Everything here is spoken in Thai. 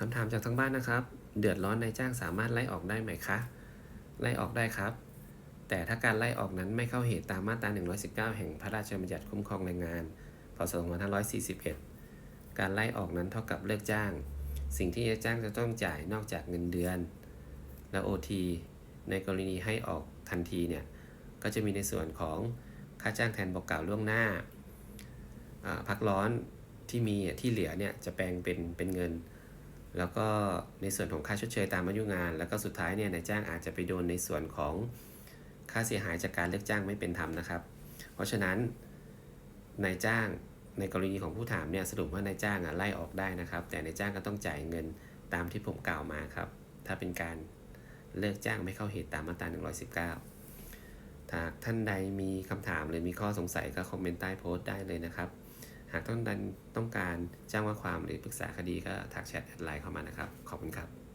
คำถามจากทางบ้านนะครับ เดือดร้อนนายจ้างสามารถไล่ออกได้ไหมคะ ไล่ออกได้ครับ แต่ถ้าการไล่ออกนั้นไม่เข้าเหตุตามมาตรา 119 แห่งพระราชบัญญัติคุ้มครองแรงงาน พศ 2541 การไล่ออกนั้นเท่ากับเลิกจ้าง สิ่งที่นายจ้างจะต้องจ่ายนอกจากเงินเดือน และ OT ในกรณีให้ออกทันทีเนี่ย ก็จะมีในส่วนของค่าจ้างแทนบอกกล่าวล่วงหน้าอ่าพักร้อนที่มีที่เหลือเนี่ยจะแปลงเป็นเป็นเงิน แล้วก็ในส่วนของค่าชดเชยตามอายุงาน แล้วก็สุดท้ายเนี่ยนายจ้างอาจจะไปโดนในส่วนของค่าเสียหายจากการเลิกจ้างไม่เป็นธรรมนะครับ เพราะฉะนั้นนายจ้างในกรณีของผู้ถามเนี่ยสรุปว่านายจ้างอะไล่ออกได้นะครับ แต่นายจ้างก็ต้องจ่ายเงินตามที่ผมกล่าวมาครับ ถ้าเป็นการเลิกจ้างไม่เข้าเหตุตามมาตรา119ถ้าท่านใดมีคำถามหรือมีข้อสงสัยก็คอมเมนต์ใต้โพสต์ได้เลยนะครับ หากท่านใดต้องการแจ้งว่าความหรือปรึกษาคดีก็ทักแชทแอดไลน์เข้ามานะครับ ขอบคุณครับ